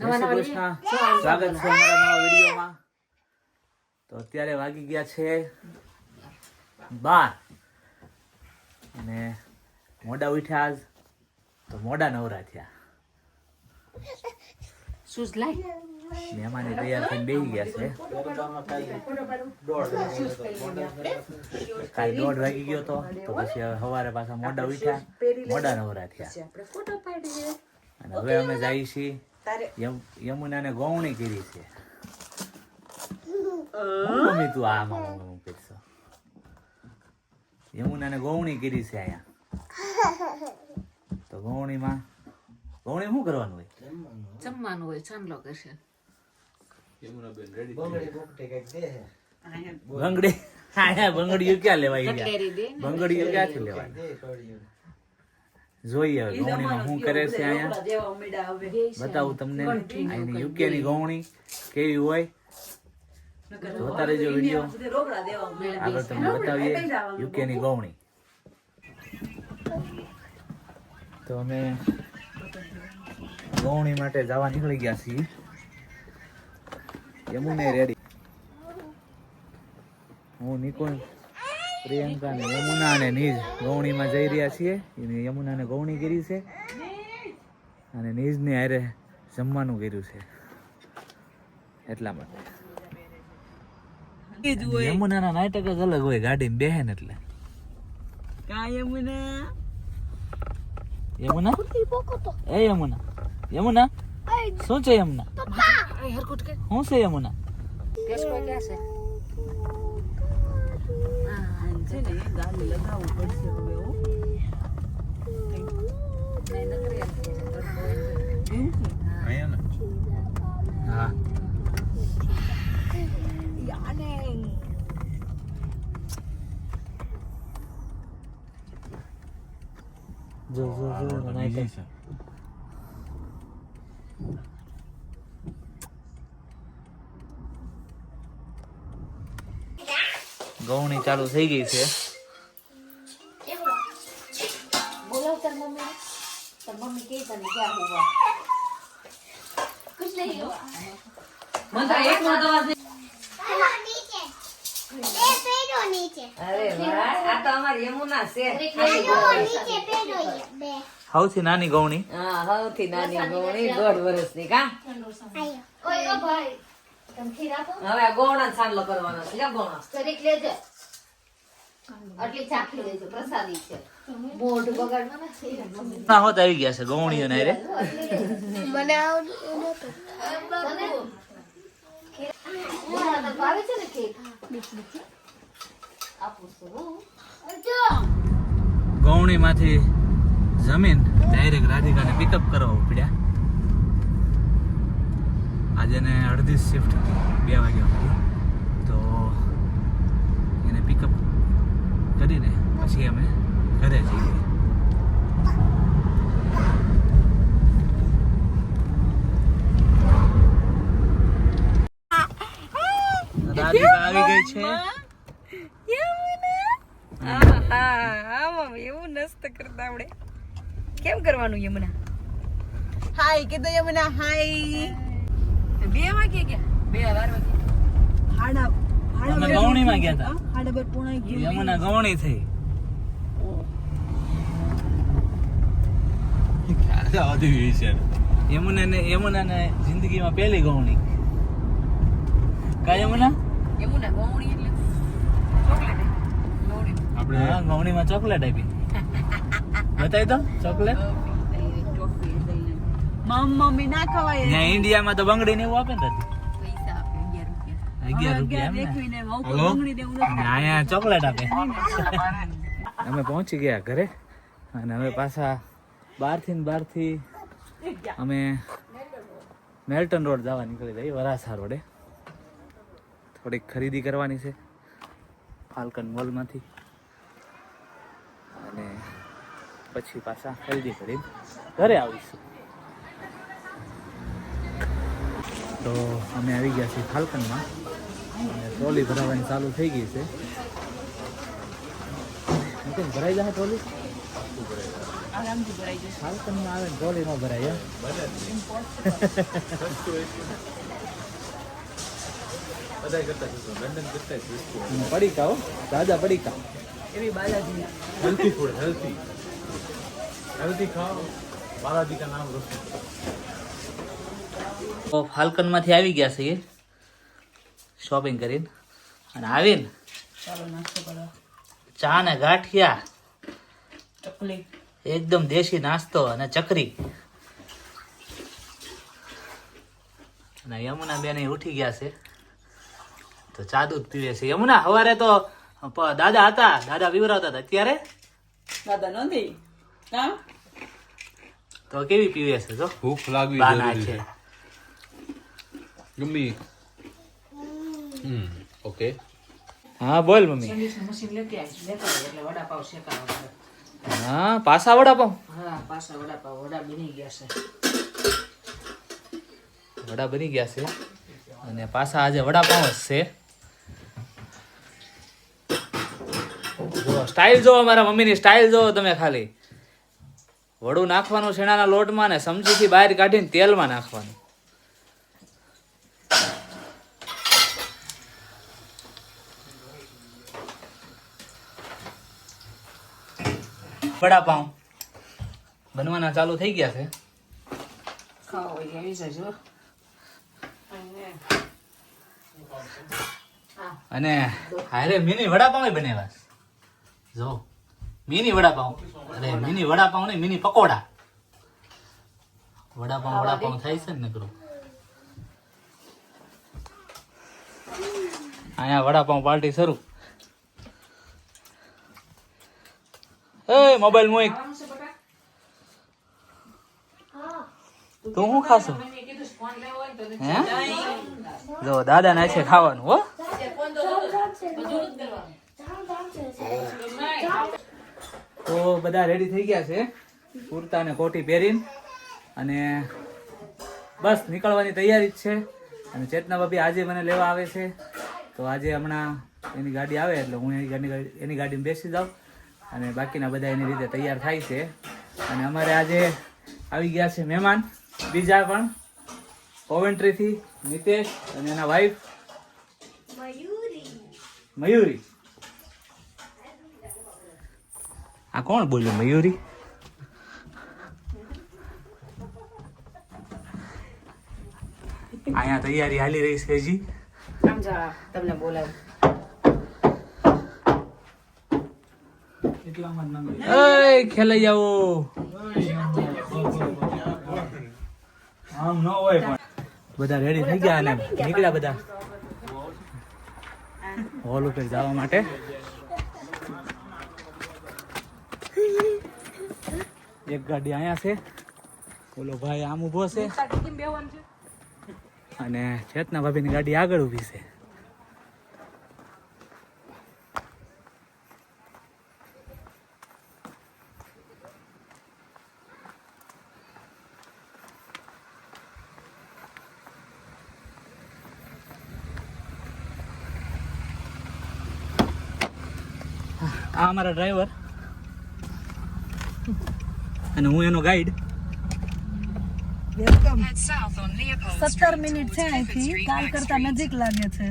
સ્વાગત છે અમારા નવા વિડીયોમાં. તો અત્યારે વાગી ગયા છે બાર. અને મોડા ઉઠ્યા આજ. તો મોડા નવરા થયા. શૂઝ લાઈ મહેમાને તૈયાર થઈને બેસી ગયા છે. કાલ દોઢ વાગી ગયો તો. તો પછી હવે સવારે પાછા મોડા ઉઠ્યા. મોડા નવરા થયા. અને હવે અમે જઈએ છીએ યમ- યમુનાને ગૌણી કરી છે. મમ્મી તું આ મામા કરશો યમુનાને ગૌણી કરી છે અહીંયા. તો ગૌણીમાં ગૌણી શું કરવાનું હોય? જમવાનું હોય ચાંદલો કરશે. બંગડી અહીંયા બંગડીયું ક્યાં લેવાય ભંગડીઓ બંગડીયું ક્યાંથી લેવાય? જોઈએ ગૌણીમાં શું કરે છે અહીંયા? બતાવું તમને. અહીંની યુકે ની ગૌણી કેવી હોય? જોતા રહેજો વીડિયો આગળ તમને બતાવીએ યુકે ની ગૌણી. તો અમે ગૌણી માટે જવા નીકળી ગયા છીએ. યમુને રેડી. હું નિકુંજ પ્રિયંકા ને યમુના અને નીજ ગૌણીમાં જઈ રહ્યા છીએ. એને યમુનાને ગૌણી કરી છે. અને નીજને હારે જમવાનું કર્યું છે. એટલા માટે. યમુનાના નાટક જ અલગ હોય ગાડીમાં બેહે ને એટલે. યમુના? એ યમુના. યમુના? શું છે યમુના? હરકુટ શું છે યમુના? કેસ કોઈ ક્યાં છે નહીં નકરી એમ કે છે, તડકો હોય ને. હા જો જો જો એનો નાટક ગૌણી ચાલુ થઈ ગઈ છે બોલાવ તાર મમ્મી તાર મમ્મી કે તને ક્યાં હોવા કુછ નહીં હોવા મંત્ર એક નો દવા દે અરે વાહ આ ચાલુ થઈ ગઈ છે. સૌથી નાની ગૌણી. હા સૌથી નાની ગૌણી દોઢ વર્ષની કા? ભાઈ. હવે ગોણા ચાંદલો કરવાનો છે કા ગોણા. તરીક લેજો. આટલી ચાખી લેજો પ્રસાદી છે. મોઢ બગાડવા નથી ના હોત આવી ગયા છે ગૌણીઓ ને રે મને ભાવે છે ને ખીર આપું ગૌણી માંથી જમીન ડાયરેક્ટ રાધિકાને પિકઅપ કરવા ઉપડ્યા. આજે એને અડધી શિફ્ટ હતી બે વાગ્યા સુધી. તો એને પિકઅપ કરીને પછી અમે ઘરે જઈએ. રાધિકા આવી ગઈ છે. એવું નસ્ત કરતા આવડે. કેમ કરવાનું યમુના? હાય કીધું યમુના હાય બે વાગે ગયા? બે વાર વાગે હાડા ગયા હતા. હાડા યમુના ગૌણી થઈ. યમુના ને યમુના ને જિંદગીમાં પહેલી ગૌણી. કા યમુના? યમુના ગોવણી એટલે ચોકલેટ આપણે હા ચોકલેટ આપી. બતાવી દો ચોકલેટ. મમ્મી ના ખવાય ઇન્ડિયામાં તો બંગડી ને એવું આપે ને પૈસા આપે અગિયાર રૂપિયા. અગિયાર રૂપિયા એમ ને? અને અહીંયા ચોકલેટ આપે. અમે પહોંચી ગયા ઘરે અને હવે પાછા બહારથી ને બહારથી અમે મેલ્ટન રોડ જવા નીકળી જઈએ વરાસા રોડે. થોડીક ખરીદી કરવાની છે ફાલ્કન મોલમાંથી. અને પછી પાછા ખરીદી કરી ઘરે આવીશું. તો અમે આવી ગયા છીએ ફાલ્કનમાં અને ટ્રોલી ભરાવાની ચાલુ થઈ ગઈ છે. કેમ ભરાઈ જાય ટ્રોલી? ફાલ્કનમાં આવે ટ્રોલી ન ભરાય પડીકા હો તાજા પડીકા. એવી Balaji healthy food healthy healthy ખાઓ. બાલાજી કા નામ રોશન તો ફાલ્કનમાંથી આવી ગયા છે શોપિંગ કરીને. અને આવીને ચાલો નાસ્તો ચા ને ગાંઠિયા. ચકલી. એકદમ દેશી નાસ્તો અને ચકરી. અને યમુના બેન ઉઠી ગયા છે. તો ચા દૂધ પીવે છે. યમુના સવારે તો દાદા હતા. દાદા પીવરાવતા હતા. અત્યારે? દાદા નથી હા તો કેવી પીવે છે જો ભૂખ લાગવી છે. ગમી હમ ઓકે. હા બોલ મમ્મી. હા પાસા વડાપાવ? હા પાસા વડાપાવ. વડા બની ગયા છે. વડા બની ગયા છે. અને પાસા આજે વડાપાવ જ છે. સ્ટાઇલ જોવો મારા મમ્મીની સ્ટાઇલ જોવો તમે ખાલી. વડું નાખવાનું શેણાના લોટમાં ને સમજીથી બહાર કાઢીને તેલમાં નાખવાનું. વડાપાઉં. બનવાના ચાલુ થઈ ગયા છે. અને હારે મિની વડાપાઉં બનેવા જો મિની વડાપાઉં. અરે મિની વડાપાઉં નહીં મિની પકોડા. વડાપાઉં વડાપાઉં થાય છે ને નકરું. અહીંયા વડાપાઉં પાર્ટી શરૂ. એ મોબાઈલ મોઈક તું હું ખાશો? હે? જો, દાદા ના છે ખાવાનું, હો. તો બધા રેડી થઈ ગયા છે. કુર્તા અને કોટી પહેરીને. અને બસ, નીકળવાની તૈયારી જ છે. અને ચેતના ભાભી આજે મને લેવા આવે છે. તો આજે હમણાં એની ગાડી આવે, એટલે હું એની ગાડી એની ગાડીમાં બેસી જાઉં. અને બાકીના બધા એની રીતે તૈયાર થાય છે. અને અમારે આજે આવી ગયા છે મહેમાન. બીજા પણ કોવેન્ટ્રીથી નિતેશ અને એના વાઈફ મયુરી. આ કોણ બોલ્યું? મયુરી? અહીંયા તૈયારી હાલી રહી છે હજી. સમજા તમને બોલાવ. એય ખેલાઈ આવો આમ ન હોય પણ. બધા રેડી થઈ ગયા અને નીકળ્યા બધા? હોલ ઉપર જવા માટે. એક ગાડી અહીંયા છે. ઓલો ભાઈ આમ ઊભો છે? અને ચેતના ભાભીની ગાડી આગળ ઊભી છે. અમારા ડ્રાઈવર અને હું એનો ગાઈડ સત્તર મિનિટ છે અહીંથી. કાલ કરતા નજીક લાગે છે.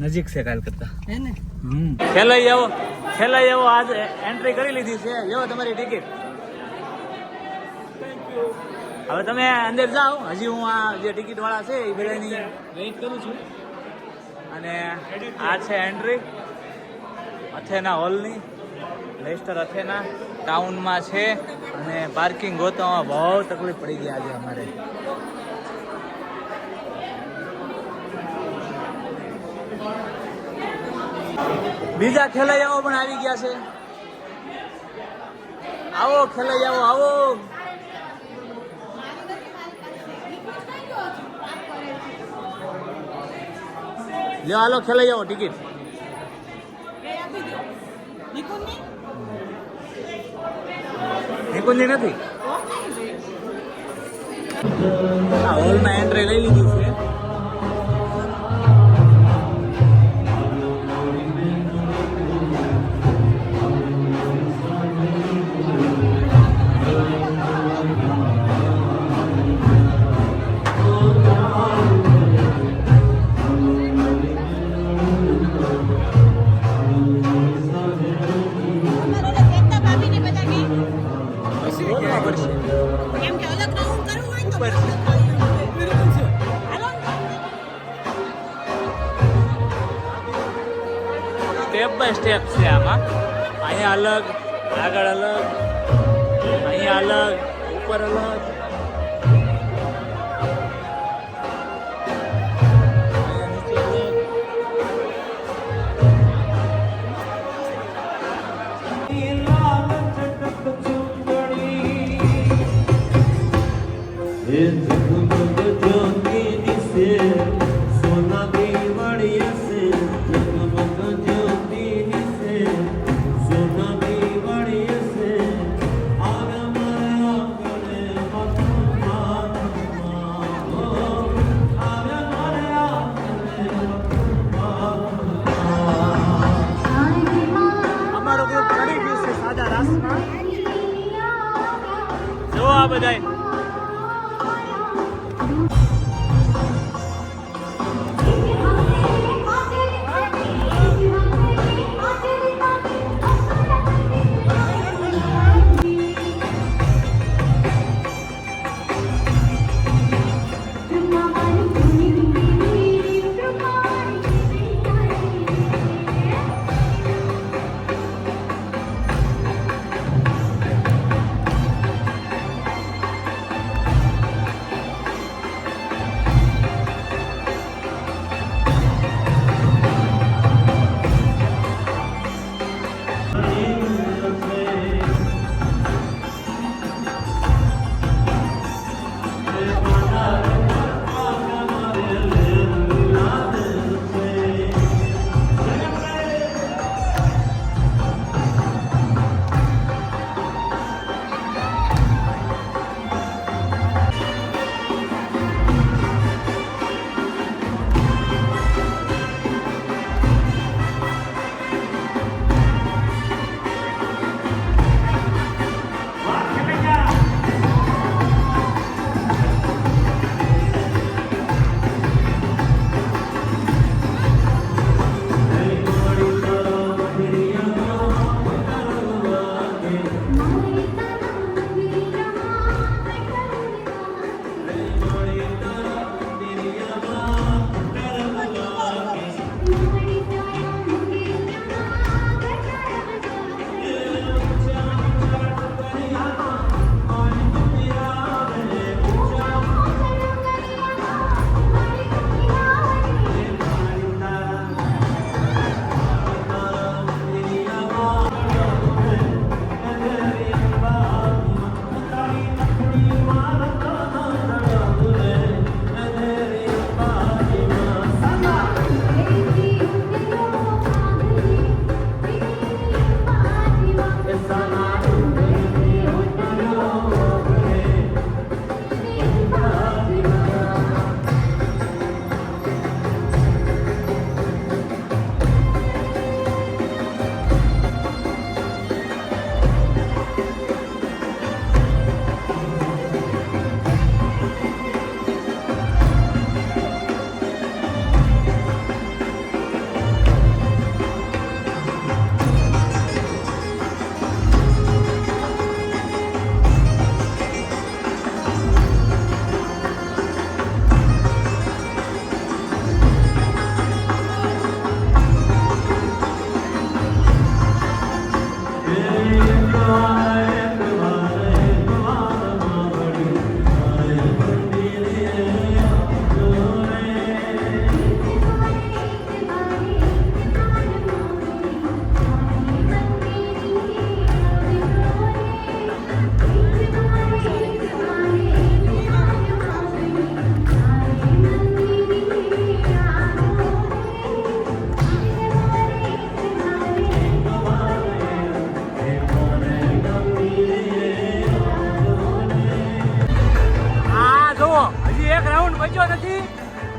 નજીક છે કાલ કરતા. હે ને? હમ. ખેલાઈ આવો. ખેલાઈ આવો. આજ એન્ટ્રી કરી લીધી છે. લેવો તમારી ટિકિટ હવે તમે અંદર જાઓ. હજી હું આ જે ટિકિટ વાળા છે એ બધાની વેઇટ કરું છું. અને આ છે એન્ટ્રી અથેના હોલની લેસ્ટર અથેના ટાઉનમાં છે અને પાર્કિંગ ગોતવામાં બહુ તકલીફ પડી ગઈ આજે અમારે. બીજા ખેલૈયાઓ પણ આવી ગયા છે. આવો ખેલૈયાઓ, આવો. લ્યો, હાલો ખેલૈયાઓ, ટિકિટ. નિકુંજી નથી. હોલમાં એન્ટ્રી લઈ લીધી છે. ઉપર અલગ અહીંયા નીચે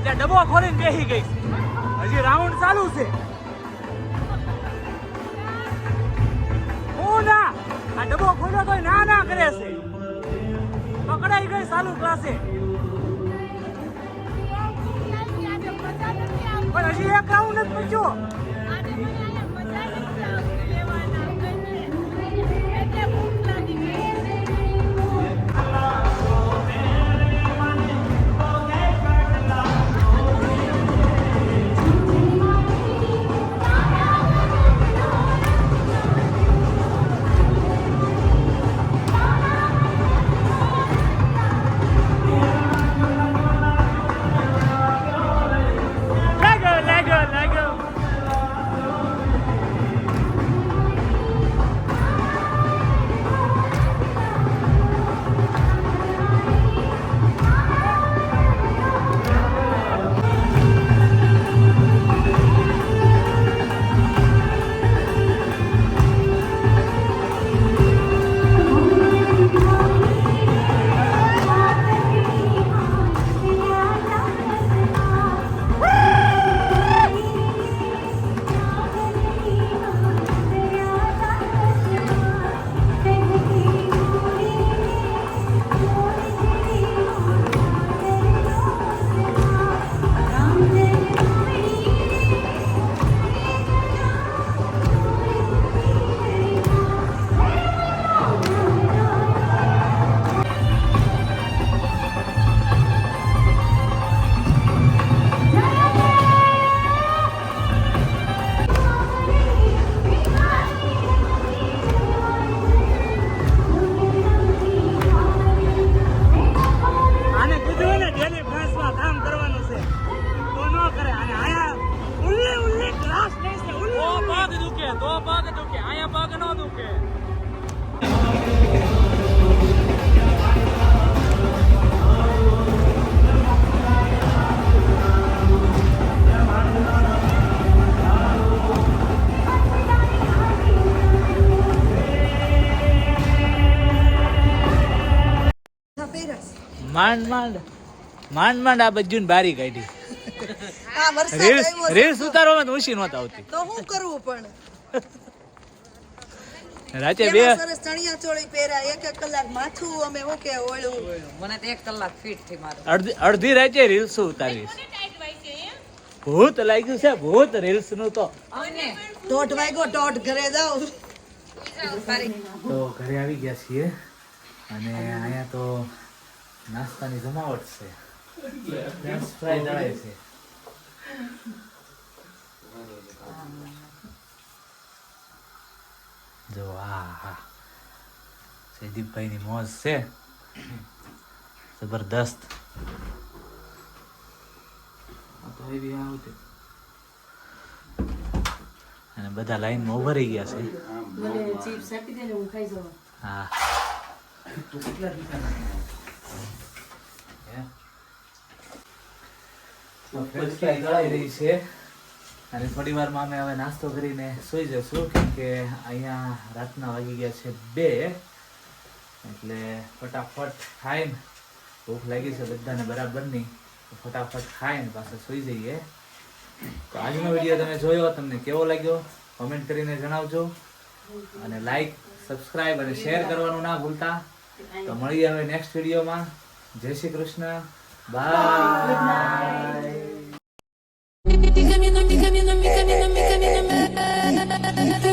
ત્યાં ડબ્બો ખોલીને બેસી ગઈ. હજી રાઉન્ડ ચાલુ છે. હું ના, આ ડબ્બો ખોલ્યો તો ના ના કરે છે. પકડાઈ ગઈ ચાલુ ક્લાસે. પણ હજી એક રાઉન્ડ જ બચ્યો માંડ માંડ. માંડ માંડ આ બધું બારી કાઢી. રીલ્સ રીલ્સ ઉતારવામાં તો ઉશી નહોતા આવતી. તો શું કરવું પણ? રાતે બે સરસ ચણિયા ચોળી પહેરા એક એક કલાક માથું અમે હું કે ઓળું મને તો એક કલાક ફીટથી મારે. અડધી અડધી રાતે રીલ્સ ઉતારીશ. ભૂત લાગ્યું છે ભૂત રીલ્સનું તો ટોટ વાગ્યો ટોટ ઘરે જાવ તો ઘરે આવી ગયા છીએ. અને અહીંયા તો નાસ્તાની જમાવટ છે ફ્રેન્ચ ફ્રાય દળાય છે જો આ હા જયદીપભાઈની મોજ છે જબરદસ્ત આ તો એવી આવતી અને બધા લાઈનમાં ઊભા રહી ગયા છે હા હે? રહી છે. અને થોડી વારમાં અમે હવે નાસ્તો કરીને સૂઈ જશું કેમ કે અહીંયા રાતના વાગી ગયા છે બે. એટલે ફટાફટ ખાઈને ભૂખ લાગી છે બધાને બરાબરની. ફટાફટ ખાઈને પાછા સૂઈ જઈએ. તો આજનો વીડિયો તમે જોયો, તમને કેવો લાગ્યો? કોમેન્ટ કરીને જણાવજો. અને લાઈક સબસ્ક્રાઇબ અને શેર કરવાનું ના ભૂલતા. તો મળીએ હવે નેક્સ્ટ વિડીયોમાં. જય Shri Krishna. Bye! Good night! Bye.